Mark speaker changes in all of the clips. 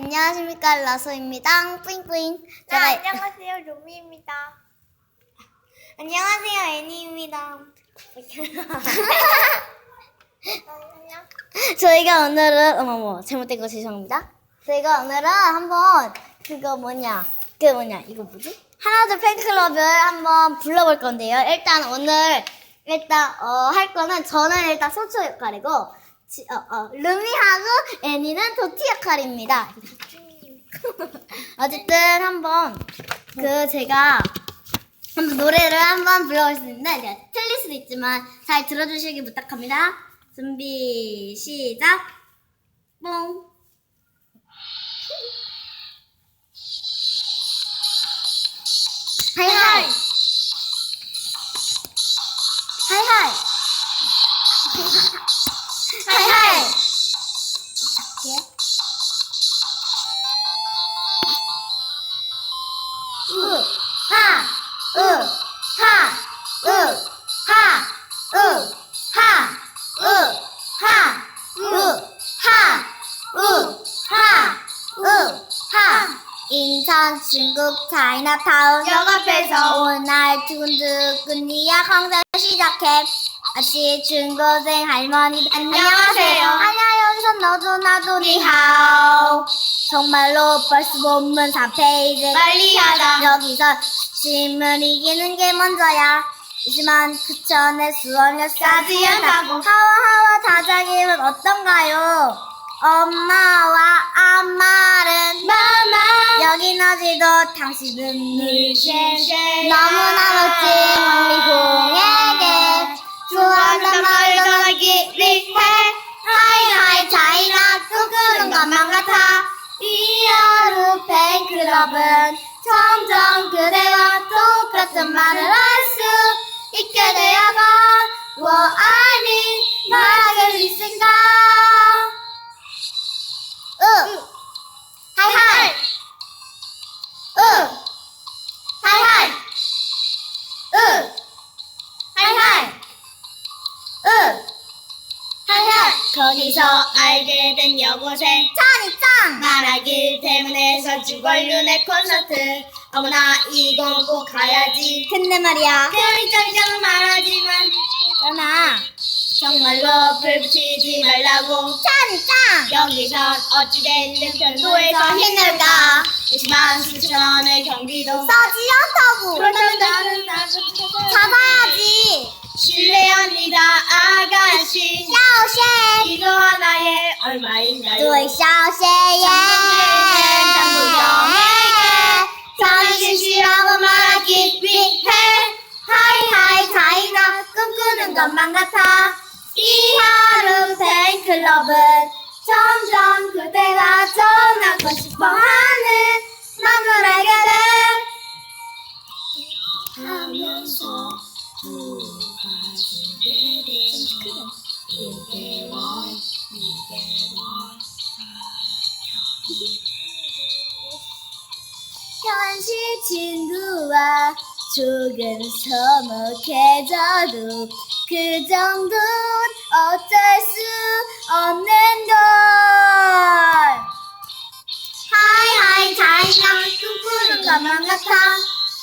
Speaker 1: 안녕하십니까 라소입니다. 뿌잉뿌잉.
Speaker 2: 네,
Speaker 1: 제가
Speaker 2: 안녕하세요. 루미입니다.
Speaker 1: 안녕하세요 애니입니다.
Speaker 2: 안녕.
Speaker 1: 저희가 오늘은 어머머 잘못된 거 죄송합니다. 저희가 오늘은 한번 그거 뭐냐 그 뭐냐 이거 뭐지? 하나둘 팬클럽을 한번 불러볼 건데요. 일단 오늘 일단 어, 할 거는 저는 일단 소초 역할이고 지- 어, 어, 루미하고 애니는 도티 역할입니다. 어쨌든 한번 그 제가 한번 노래를 한번 불러보겠습니다. 이제 틀릴 수도 있지만 잘 들어주시기 부탁합니다. 준비 시작. 뽕. 하이하이. 하이하이. 하이하이. 작게. 우, 하, 으, 하, 으, 하, 으, 하, 으, 하, 으, 하, 으, 하, 으, 하. 인천 중국 차이나타운
Speaker 2: 역 앞에서
Speaker 1: 오날 두근두근 이야기 항상 시작해 아씨 중고생 할머니
Speaker 2: 안녕하세요.
Speaker 1: 여기서 너도 나도 니하오 정말로 벌써 본문 4페이지
Speaker 2: 빨리 하자.
Speaker 1: 여기서 신문 이기는 게 먼저야 하지만 그 전에 수원역까지
Speaker 2: 않다고.
Speaker 1: 하와하와 다자기는 어떤가요? 엄마와 아마는
Speaker 2: 마마.
Speaker 1: 여긴 어디도 당신은 늘. 너무나 멋진 황미공에 것만 같아. 이 하루 팬클럽은 점점 그대
Speaker 2: 거기서 알게 된 여고생?
Speaker 1: 짱이짱
Speaker 2: 말하길 때문에 설주관련의 콘서트. 어머나 이건 꼭 가야지.
Speaker 1: 근데 말이야.
Speaker 2: 짱짱 말하지만.
Speaker 1: 있잖아
Speaker 2: 정말로 불 붙이지 말라고.
Speaker 1: 짱이짱
Speaker 2: 여기선 어찌됐든 편도에서 힘낼까? 하지만 수천원의 경비도
Speaker 1: 싸지 않다고.
Speaker 2: 그렇다 실례합니다 아가씨
Speaker 1: 샤오쉐
Speaker 2: 이거 하나에 얼마인가요?
Speaker 1: 对小谢耶
Speaker 2: 당신이라고 말하기 위해
Speaker 1: 하이하이 차이나 꿈꾸는 것만 같아 이 하루 팬클럽은 점점 그대가 전하고 싶어 현실 친구와 조금 서먹해져도 그 정도는 어쩔 수 없는 걸. 하이하이 차이나 꿈꾸는 것만 같아.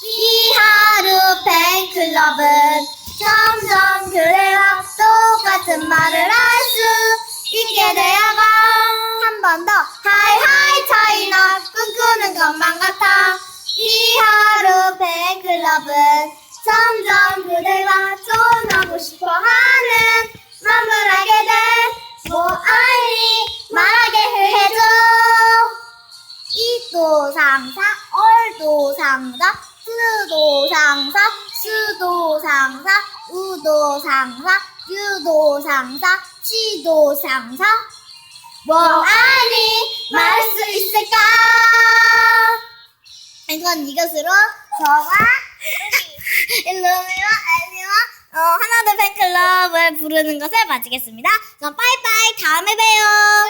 Speaker 1: 이 하루 팬 것만 같아. 이 하루 팬클럽은 점점 그대와 전하고 싶어 하는 마음을 알게 돼뭐 아니? 말하게 해줘. 이도 상사, 얼도 상사, 쓰도 상사, 수도 상사, 우도 상사, 유도 상사, 지도 상사. 뭐 아니? 말 수 있을까? 이건 이것으로 저와 일루미와 엘리와 어, 하나더 팬클럽을 부르는 것을 마치겠습니다. 그럼 빠이빠이 다음에 봬요.